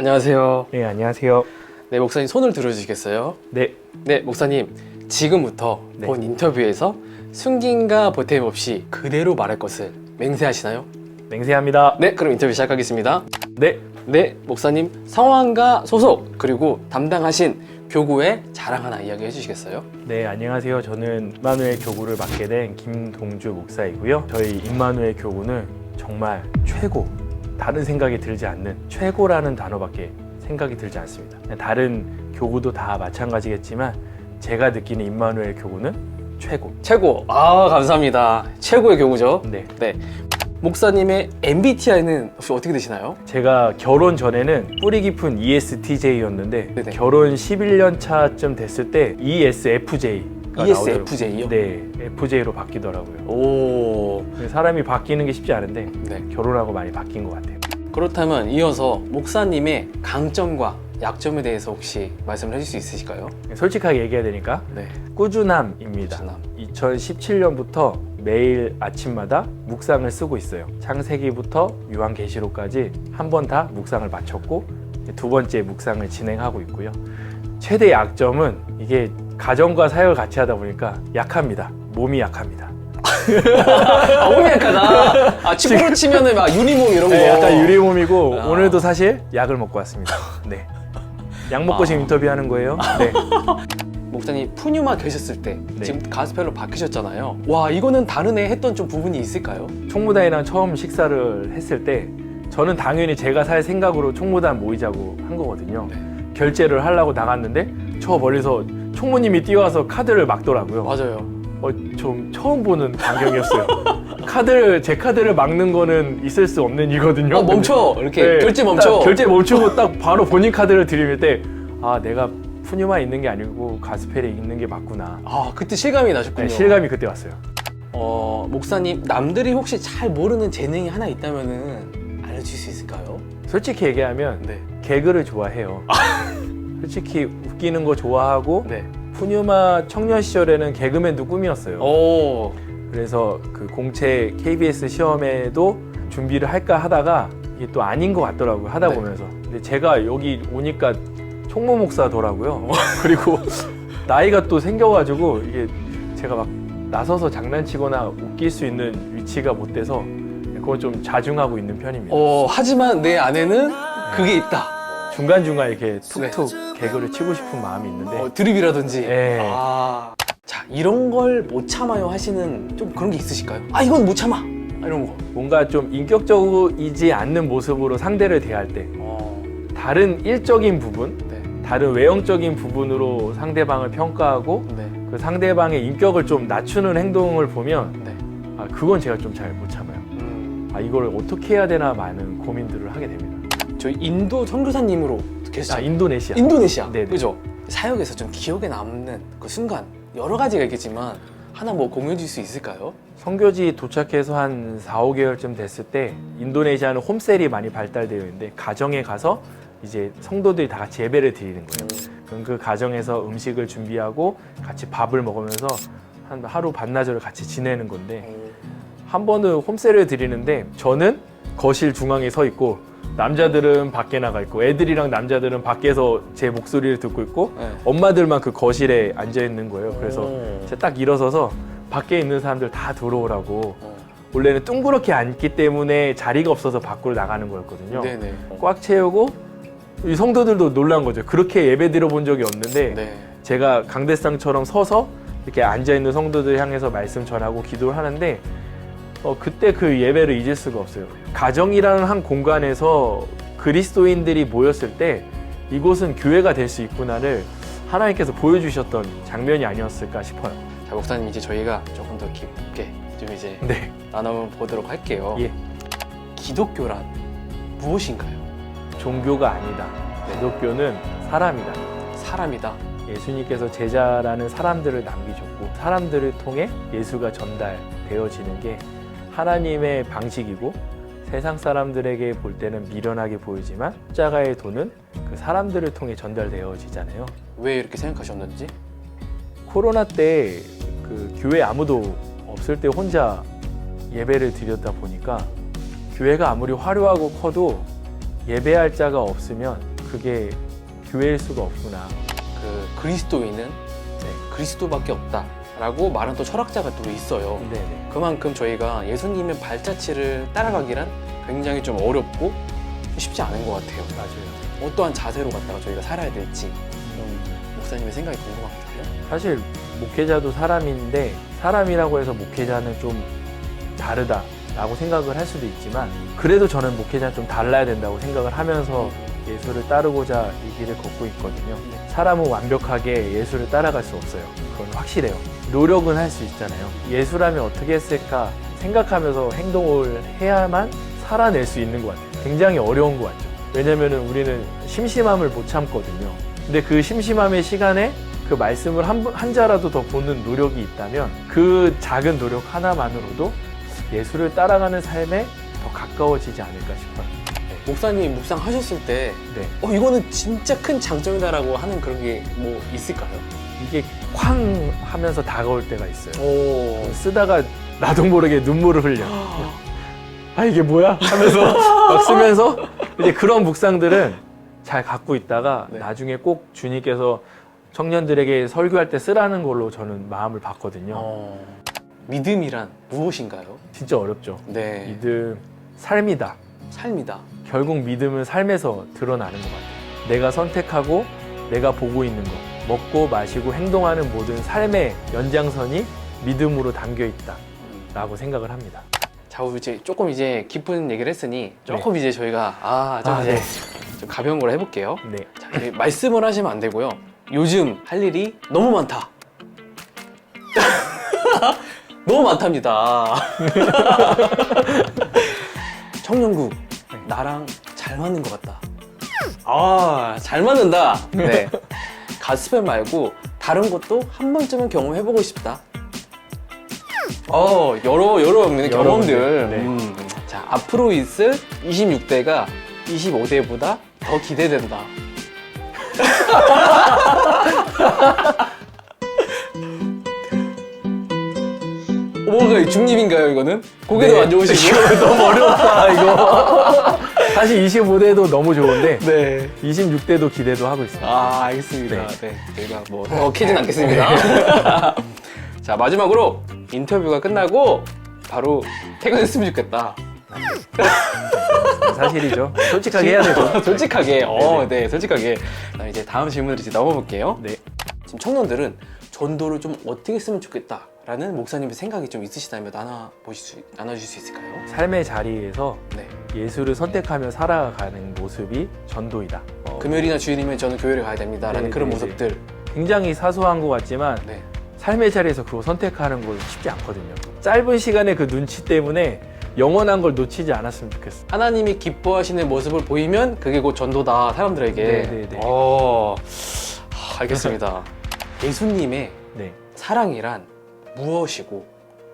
안녕하세요. 네, 안녕하세요. 네, 목사님 손을 들어주시겠어요? 네, 네, 목사님. 지금부터 네. 본 인터뷰에서 숨김과 보탬 없이 그대로 말할 것을 맹세하시나요? 맹세합니다. 네, 그럼 인터뷰 시작하겠습니다. 네, 네, 목사님 성함과 소속 그리고 담당하신 교구의 자랑 하나 이야기해 주시겠어요? 네, 안녕하세요. 저는 임마누엘 교구를 맡게 된 김동주 목사이고요. 저희 임마누엘 교구는 정말 최고, 다른 생각이 들지 않는 최고라는 단어밖에 생각이 들지 않습니다. 다른 교구도 다 마찬가지겠지만 제가 느끼는 임마누엘 교구는 최고. 최고. 아, 감사합니다. 최고의 교구죠. 네, 네. 목사님의 MBTI는 혹시 어떻게 되시나요? 제가 결혼 전에는 뿌리 깊은 ESTJ였는데 네네. 결혼 11년 차쯤 됐을 때 E ESFJ가 ESFJ요? 네, FJ로 바뀌더라고요. 오. 사람이 바뀌는 게 쉽지 않은데 네. 결혼하고 많이 바뀐 것 같아요. 그렇다면 이어서 목사님의 강점과 약점에 대해서 혹시 말씀을 해줄 수 있으실까요? 솔직하게 얘기해야 되니까 네. 꾸준함입니다. 꾸준함. 2017년부터 매일 아침마다 묵상을 쓰고 있어요. 창세기부터 요한계시록까지 한 번 다 묵상을 마쳤고 두 번째 묵상을 진행하고 있고요. 최대 약점은 이게 가정과 사역을 같이 하다 보니까 약합니다. 몸이 약합니다. 아, 몸이 약하다. 아, 축구로 치면은 막 유니몸 이런 거. 네, 약간 유리몸이고 아. 오늘도 사실 약을 먹고 왔습니다. 네. 약 먹고 아. 지금 인터뷰하는 거예요. 네. 목사님 푸뉴마 계셨을 때 네. 지금 가스펠로 바뀌셨잖아요. 와 이거는 다르네 했던 좀 부분이 있을까요? 총무단이랑 처음 식사를 했을 때 저는 당연히 제가 살 생각으로 총무단 모이자고 한 거거든요. 네. 결제를 하려고 나갔는데 저 멀리서 총무님이 뛰어와서 카드를 막더라고요. 맞아요. 어, 좀 처음 보는 광경이었어요. 카드를 제 카드를 막는 거는 있을 수 없는 일거든요. 어, 멈춰 이렇게 네, 결제 딱 멈춰. 결제 멈추고 딱 바로 본인 카드를 들이밀 때아 내가 푸뉴마 있는 게 아니고 가스펠에 있는 게 맞구나. 아 그때 실감이 나셨군요. 네, 실감이 그때 왔어요. 어 목사님 남들이 혹시 잘 모르는 재능이 하나 있다면은 알려줄 수 있을까요? 솔직히 얘기하면 네. 개그를 좋아해요. 솔직히 웃기는 거 좋아하고 네. 푸뉴마 청년 시절에는 개그맨도 꿈이었어요. 오. 그래서 그 공채 KBS 시험에도 준비를 할까 하다가 이게 또 아닌 것 같더라고요. 하다 네. 보면서. 근데 제가 여기 오니까 총무 목사더라고요. 그리고 나이가 또 생겨가지고 이게 제가 막 나서서 장난치거나 웃길 수 있는 위치가 못 돼서 그걸 좀 자중하고 있는 편입니다. 어 하지만 내 안에는 그게 있다. 중간중간 이렇게 툭툭 개그를 치고 싶은 마음이 있는데 어, 드립이라든지. 네. 아. 자 이런 걸 못 참아요 하시는 좀 그런 게 있으실까요? 아 이건 못 참아. 아, 이런 거. 뭔가 좀 인격적이지 않는 모습으로 상대를 대할 때 어. 다른 일적인 부분, 네. 다른 외형적인 부분으로 상대방을 평가하고 네. 그 상대방의 인격을 좀 낮추는 행동을 보면 네. 아, 그건 제가 좀 잘 못 참아요. 음. 아, 이걸 어떻게 해야 되나 많은 고민들을 하게 됩니다. 저희 인도 선교사님으로 아, 계시죠? 인도네시아. 인도네시아. 네네. 그죠? 사역에서 좀 기억에 남는 그 순간 여러 가지가 있겠지만 하나 뭐 공유해 줄 수 있을까요? 선교지 도착해서 한 4, 5개월쯤 됐을 때 인도네시아는 홈셀이 많이 발달되어 있는데 가정에 가서 이제 성도들이 다 같이 예배를 드리는 거예요. 그럼 그 가정에서 음식을 준비하고 같이 밥을 먹으면서 한 하루 반나절을 같이 지내는 건데 한 번은 홈셀을 드리는데 저는 거실 중앙에 서 있고 남자들은 밖에 나가 있고 애들이랑 남자들은 밖에서 제 목소리를 듣고 있고 네. 엄마들만 그 거실에 앉아 있는 거예요. 그래서 오. 제가 딱 일어서서 밖에 있는 사람들 다 들어오라고 어. 원래는 둥그렇게 앉기 때문에 자리가 없어서 밖으로 나가는 거였거든요. 네네. 꽉 채우고 이 성도들도 놀란 거죠. 그렇게 예배 드려본 적이 없는데 네. 제가 강대상처럼 서서 이렇게 앉아 있는 성도들 향해서 말씀 전하고 기도를 하는데 어, 그때 그 예배를 잊을 수가 없어요. 가정이라는 한 공간에서 그리스도인들이 모였을 때 이곳은 교회가 될 수 있구나를 하나님께서 보여주셨던 장면이 아니었을까 싶어요. 자 목사님 이제 저희가 조금 더 깊게 좀 이제 네. 나눠보도록 할게요. 예. 기독교란 무엇인가요? 종교가 아니다. 네. 기독교는 사람이다. 사람이다. 예수님께서 제자라는 사람들을 남기셨고 사람들을 통해 예수가 전달되어지는 게 하나님의 방식이고 세상 사람들에게 볼 때는 미련하게 보이지만 십자가의 돈은 그 사람들을 통해 전달되어지잖아요. 왜 이렇게 생각하셨는지? 코로나 때 그 교회 아무도 없을 때 혼자 예배를 드렸다 보니까 교회가 아무리 화려하고 커도 예배할 자가 없으면 그게 교회일 수가 없구나. 그 그리스도인은 네. 그리스도밖에 없다 라고 말한 또 철학자가 또 있어요. 네네. 그만큼 저희가 예수님의 발자취를 따라가기란 굉장히 좀 어렵고 쉽지 않은 것 같아요. 맞아요. 어떠한 자세로 갖다가 저희가 살아야 될지 좀 목사님의 생각이 궁금하거든요. 사실 목회자도 사람인데 사람이라고 해서 목회자는 좀 다르다 라고 생각을 할 수도 있지만 그래도 저는 목회자는 좀 달라야 된다고 생각을 하면서 예수를 따르고자 이 길을 걷고 있거든요. 네. 사람은 완벽하게 예수를 따라갈 수 없어요. 그건 확실해요. 노력은 할 수 있잖아요. 예수라면 어떻게 했을까 생각하면서 행동을 해야만 살아낼 수 있는 것 같아요. 굉장히 어려운 것 같죠. 왜냐면 우리는 심심함을 못 참거든요. 근데 그 심심함의 시간에 그 말씀을 한, 분- 한 자라도 더 보는 노력이 있다면 그 작은 노력 하나만으로도 예수를 따라가는 삶에 더 가까워지지 않을까 싶어요. 목사님이 묵상하셨을 때 네. 어, 이거는 진짜 큰 장점이다라고 하는 그런 게 뭐 있을까요? 이게 쾅 하면서 다가올 때가 있어요. 오. 쓰다가 나도 모르게 눈물을 흘려. 아 이게 뭐야? 하면서 막 쓰면서 이제 그런 묵상들은 잘 갖고 있다가 네. 나중에 꼭 주님께서 청년들에게 설교할 때 쓰라는 걸로 저는 마음을 받거든요. 어. 믿음이란 무엇인가요? 진짜 어렵죠. 네. 믿음 삶이다. 삶이다. 결국 믿음은 삶에서 드러나는 것 같아요. 내가 선택하고 내가 보고 있는 것, 먹고 마시고 행동하는 모든 삶의 연장선이 믿음으로 담겨 있다라고 생각을 합니다. 자, 우리 이제 조금 이제 깊은 얘기를 했으니 조금 이제 저희가 아, 좀 아, 이제 네. 좀 가벼운 걸 해볼게요. 네. 자, 이제 말씀을 하시면 안 되고요. 요즘 할 일이 너무 많다. 너무 많답니다. 청년국 나랑 잘 맞는 것 같다. 아, 잘 맞는다. 네. 가스펠 말고 다른 것도 한 번쯤은 경험해보고 싶다. 어, 여러 여러 경험들. 네. 음, 자, 앞으로 있을 26대가 25대보다 더 기대된다. 뭐가 중립인가요, 이거는? 고개도 네. 안 좋으시고. 너무 어렵다 이거. 사실 25대도 너무 좋은데 네. 26대도 기대도 하고 있습니다. 아, 알겠습니다. 네. 네. 저희가 뭐더 캐진 않겠습니다. 자, 마지막으로 인터뷰가 끝나고 바로 퇴근했으면 좋겠다. 사실이죠. 솔직하게 해야 되죠. 솔직하게. 어, 네네. 네, 솔직하게. 그다음 이제 다음 질문을 이제 넘어볼게요. 네. 지금 청년들은 전도를 좀 어떻게 했으면 좋겠다 라는 목사님의 생각이 좀 있으시다면 나눠 보실 수, 나눠주실 수 있을까요? 삶의 자리에서 네. 예수를 선택하며 살아가는 모습이 전도이다. 어, 금요일이나 주일이면 저는 교회를 가야 됩니다라는 네, 그런 네, 네. 모습들. 굉장히 사소한 것 같지만 네. 삶의 자리에서 그거 선택하는 건 쉽지 않거든요. 짧은 시간에 그 눈치 때문에 영원한 걸 놓치지 않았으면 좋겠어. 하나님이 기뻐하시는 모습을 보이면 그게 곧 전도다 사람들에게. 네, 네, 네. 어, 하, 알겠습니다. 예수님의 네. 사랑이란 무엇이고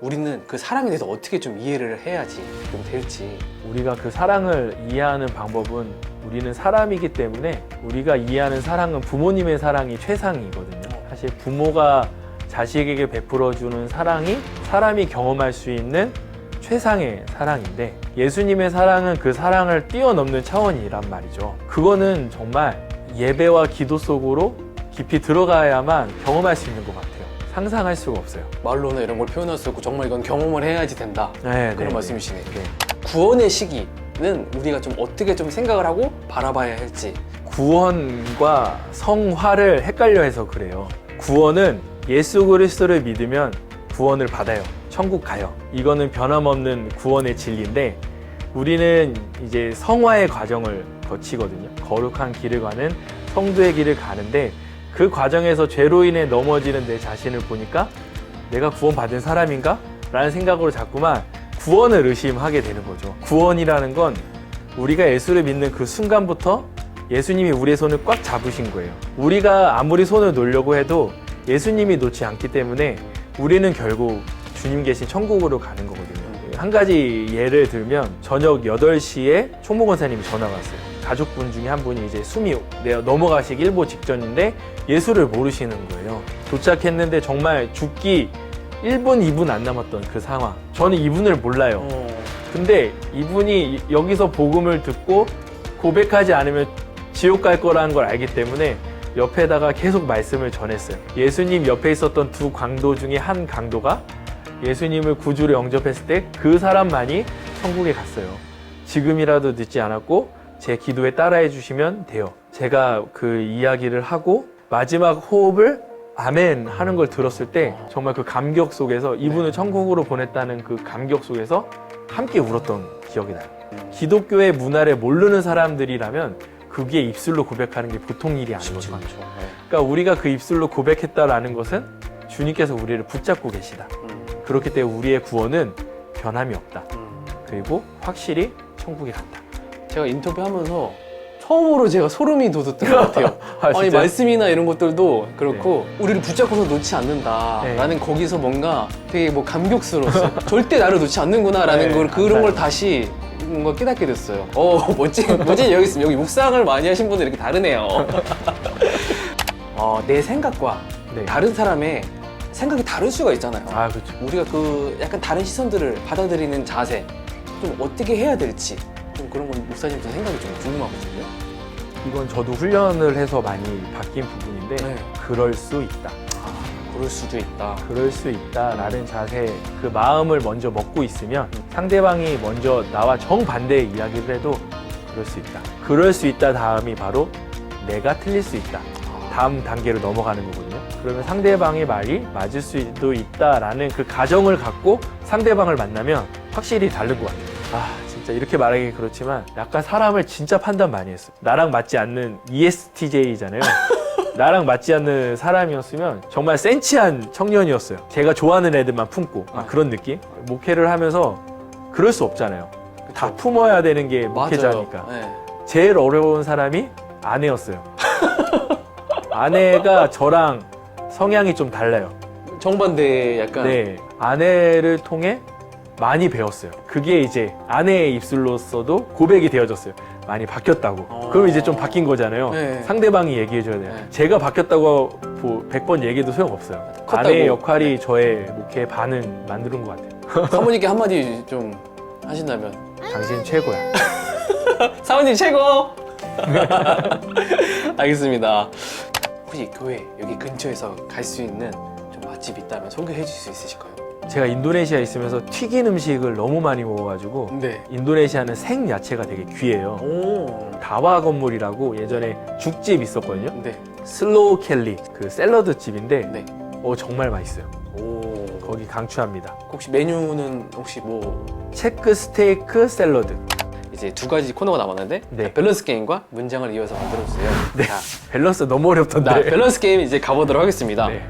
우리는 그 사랑에 대해서 어떻게 좀 이해를 해야지 좀 될지. 우리가 그 사랑을 이해하는 방법은 우리는 사람이기 때문에 우리가 이해하는 사랑은 부모님의 사랑이 최상이거든요. 사실 부모가 자식에게 베풀어주는 사랑이 사람이 경험할 수 있는 최상의 사랑인데 예수님의 사랑은 그 사랑을 뛰어넘는 차원이란 말이죠. 그거는 정말 예배와 기도 속으로 깊이 들어가야만 경험할 수 있는 것 같아요. 상상할 수가 없어요. 말로는 이런 걸 표현할 수 없고 정말 이건 경험을 해야지 된다. 네, 그런 네, 말씀이시네요. 네. 구원의 시기는 우리가 좀 어떻게 좀 생각을 하고 바라봐야 할지. 구원과 성화를 헷갈려 해서 그래요. 구원은 예수 그리스도를 믿으면 구원을 받아요. 천국 가요. 이거는 변함없는 구원의 진리인데 우리는 이제 성화의 과정을 거치거든요. 거룩한 길을 가는 성도의 길을 가는데 그 과정에서 죄로 인해 넘어지는 내 자신을 보니까 내가 구원받은 사람인가? 라는 생각으로 자꾸만 구원을 의심하게 되는 거죠. 구원이라는 건 우리가 예수를 믿는 그 순간부터 예수님이 우리의 손을 꽉 잡으신 거예요. 우리가 아무리 손을 놓으려고 해도 예수님이 놓지 않기 때문에 우리는 결국 주님 계신 천국으로 가는 거거든요. 한 가지 예를 들면 저녁 8시에 총무권사님이 전화가 왔어요. 가족분 중에 한 분이 이제 숨이 내어 넘어가시기 일보 직전인데 예수를 모르시는 거예요. 도착했는데 정말 죽기 1분, 2분 안 남았던 그 상황. 저는 이분을 몰라요. 근데 이분이 여기서 복음을 듣고 고백하지 않으면 지옥 갈 거라는 걸 알기 때문에 옆에다가 계속 말씀을 전했어요. 예수님 옆에 있었던 두 강도 중에 한 강도가 예수님을 구주로 영접했을 때 그 사람만이 천국에 갔어요. 지금이라도 늦지 않았고 제 기도에 따라해 주시면 돼요. 제가 그 이야기를 하고 마지막 호흡을 아멘 하는 걸 들었을 때 정말 그 감격 속에서 이분을 천국으로 보냈다는 그 감격 속에서 함께 울었던 기억이 나요. 기독교의 문화를 모르는 사람들이라면 그게 입술로 고백하는 게 보통 일이 아니거든요. 그러니까 우리가 그 입술로 고백했다라는 것은 주님께서 우리를 붙잡고 계시다. 음, 그렇기 때문에 우리의 구원은 변함이 없다. 음. 그리고 확실히 천국에 간다. 제가 인터뷰하면서 처음으로 제가 소름이 돋았던 것 같아요. 아, 진짜요? 네. 말씀이나 이런 것들도 그렇고 우리를 붙잡고서 놓지 않는다라는 네. 거기서 뭔가 되게 뭐 감격스러웠어요. 절대 나를 놓지 않는구나라는 네, 걸 그런 걸. 다시 뭔가 깨닫게 됐어요. 어 멋진 멋진 여기 있습니다. 여기 묵상을 많이 하신 분들 이렇게 다르네요. 어, 내 생각과 네. 다른 사람의 생각이 다를 수가 있잖아요. 아 그렇죠. 우리가 그 약간 다른 시선들을 받아들이는 자세 좀 어떻게 해야 될지 좀 그런 건 목사님 좀 생각이 좀 궁금하거든요. 이건 저도 훈련을 해서 많이 바뀐 부분인데 네. 그럴 수 있다. 아, 그럴 수도 있다. 그럴 수 있다라는 자세, 그 마음을 먼저 먹고 있으면 상대방이 먼저 나와 정반대의 이야기를 해도 그럴 수 있다. 그럴 수 있다 다음이 바로 내가 틀릴 수 있다. 다음 단계로 넘어가는 거거든요. 그러면 상대방의 말이 맞을 수도 있다라는 그 가정을 갖고 상대방을 만나면 확실히 다른 것 같아요. 아, 진짜 이렇게 말하기 그렇지만 약간 사람을 진짜 판단 많이 했어. 나랑 맞지 않는 ESTJ잖아요. 나랑 맞지 않는 사람이었으면 정말 센치한 청년이었어요. 제가 좋아하는 애들만 품고 막 어. 그런 느낌? 목회를 하면서 그럴 수 없잖아요. 다 품어야 되는 게 목회자니까. 네. 제일 어려운 사람이 아내였어요. 아내가 저랑 성향이 좀 달라요. 정반대 약간 네. 아내를 통해 많이 배웠어요. 그게 이제 아내의 입술로서도 고백이 되어졌어요. 많이 바뀌었다고. 어. 그럼 이제 좀 바뀐 거잖아요. 네. 상대방이 얘기해줘야 돼요. 네. 제가 바뀌었다고 뭐 100번 얘기해도 소용없어요. 컸다고. 아내의 역할이 저의 목회의 반은 만드는 것 같아요. 사모님께 한마디 좀 하신다면 당신 최고야. 사모님 최고. 알겠습니다. 혹시 교회 여기 근처에서 갈 수 있는 좀 맛집 있다면 소개해 줄수 있으실까요? 제가 인도네시아에 있으면서 튀긴 음식을 너무 많이 먹어가지고 네. 인도네시아는 생 야채가 되게 귀해요. 오. 다와 건물이라고 예전에 죽집 있었거든요. 네. 슬로우 켈리 그 샐러드 집인데 네. 어 정말 맛있어요. 오. 거기 강추합니다. 혹시 메뉴는 혹시 뭐 체크 스테이크 샐러드. 이제 두 가지 코너가 남았는데 네. 밸런스 게임과 문장을 이어서 만들어주세요. 네. 자, 밸런스 너무 어렵던데. 나 밸런스 게임 이제 가보도록 하겠습니다. 네.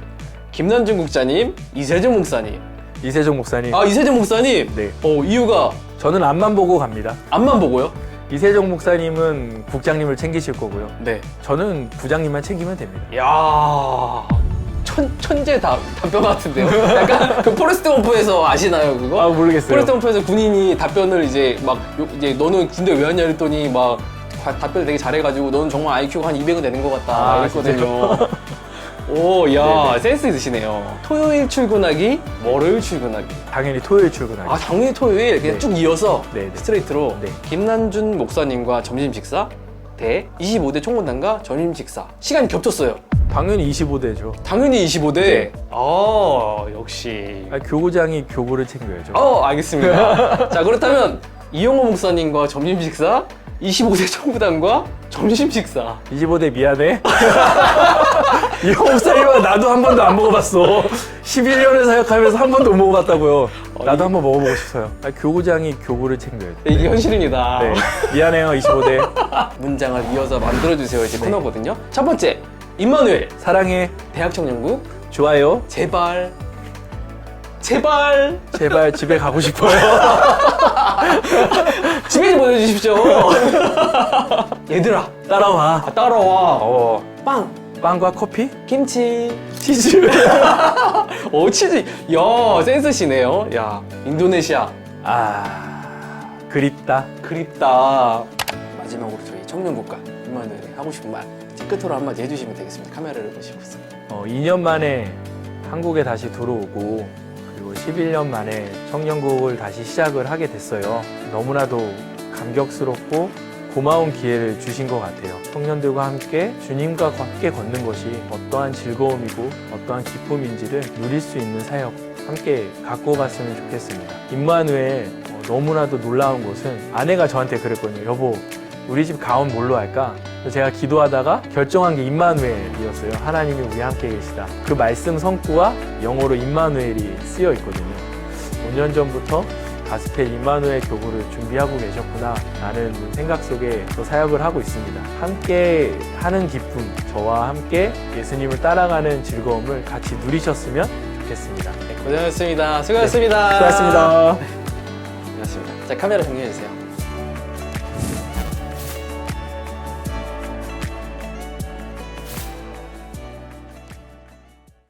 김남준 국장님, 이세종 목사님. 이세종 목사님. 아 이세종 목사님. 네. 어 이유가 저는 앞만 보고 갑니다. 앞만 보고요. 이세종 목사님은 국장님을 챙기실 거고요. 네. 저는 부장님만 챙기면 됩니다. 야 천, 천재 답, 답변 같은데요? 약간 그 포레스트 검프에서 아시나요 그거? 아 모르겠어요. 포레스트 검프에서 군인이 답변을 이제 막 요- 이제 너는 군대 왜 왔냐 그랬더니 막 다- 답변을 되게 잘해가지고 너는 정말 IQ가 한 200은 되는 것 같다 아, 이랬거든요. 오, 야 네네. 센스 있으시네요. 토요일 출근하기, 월요일 출근하기. 당연히 토요일 출근하기. 아, 당연히 토요일 그냥 네. 쭉 이어서 네, 네. 스트레이트로 네. 김난준 목사님과 점심 식사 대 25대 총무단과 점심 식사. 시간이 겹쳤어요. 당연히 25대죠. 당연히 25대. 네. 아, 역시. 아, 교구장이 교구를 챙겨야죠. 어, 알겠습니다. 자, 그렇다면 이용호 목사님과 점심 식사, 25대 총무단과 점심 식사. 25대 미안해. 이 목사님은 나도 한 번도 안 먹어봤어. 11년을 사역하면서 한 번도 못 먹어봤다고요. 나도 한번 먹어보고 싶어요. 아, 교구장이 교구를 챙겨야 돼. 이게 현실입니다. 네. 미안해요, 25대. 문장을 이어서 만들어주세요. 이제 코너거든요. 첫 번째, 임마누엘, 사랑해. 대학 청년국, 좋아요. 제발, 제발, 제발 집에 가고 싶어요. 집에 좀 보내주십시오. 얘들아, 따라와. 아, 따라와. 어, 빵, 빵과 커피? 김치, 치즈. 오, 치즈. 야, 센스시네요. 야, 인도네시아. 아, 그립다. 그립다. 마지막으로 저희 청년국가 임마누엘이 하고 싶은 말 이제 끝으로 한마디 해주시면 되겠습니다. 카메라를 보시고서. 어, 2년 만에 한국에 다시 들어오고 그리고 11년 만에 청년국을 다시 시작을 하게 됐어요. 너무나도 감격스럽고 고마운 기회를 주신 것 같아요. 청년들과 함께 주님과 함께 걷는 것이 어떠한 즐거움이고 어떠한 기쁨인지를 누릴 수 있는 사역 함께 갖고 갔으면 좋겠습니다. 임마누엘 어, 너무나도 놀라운 것은 아내가 저한테 그랬거든요. 여보, 우리 집 가온 뭘로 할까? 제가 기도하다가 결정한 게 임마누엘이었어요. 하나님이 우리 함께 계시다. 그 말씀 성구와 영어로 임마누엘이 쓰여 있거든요. 5년 전부터 가스펠 임마누엘 교구를 준비하고 계셨구나 라는 생각 속에 또 사역을 하고 있습니다. 함께 하는 기쁨, 저와 함께 예수님을 따라가는 즐거움을 같이 누리셨으면 좋겠습니다. 네, 고생하셨습니다. 수고하셨습니다. 수고하셨습니다. 고생하셨습니다. 자, 카메라 정리해주세요.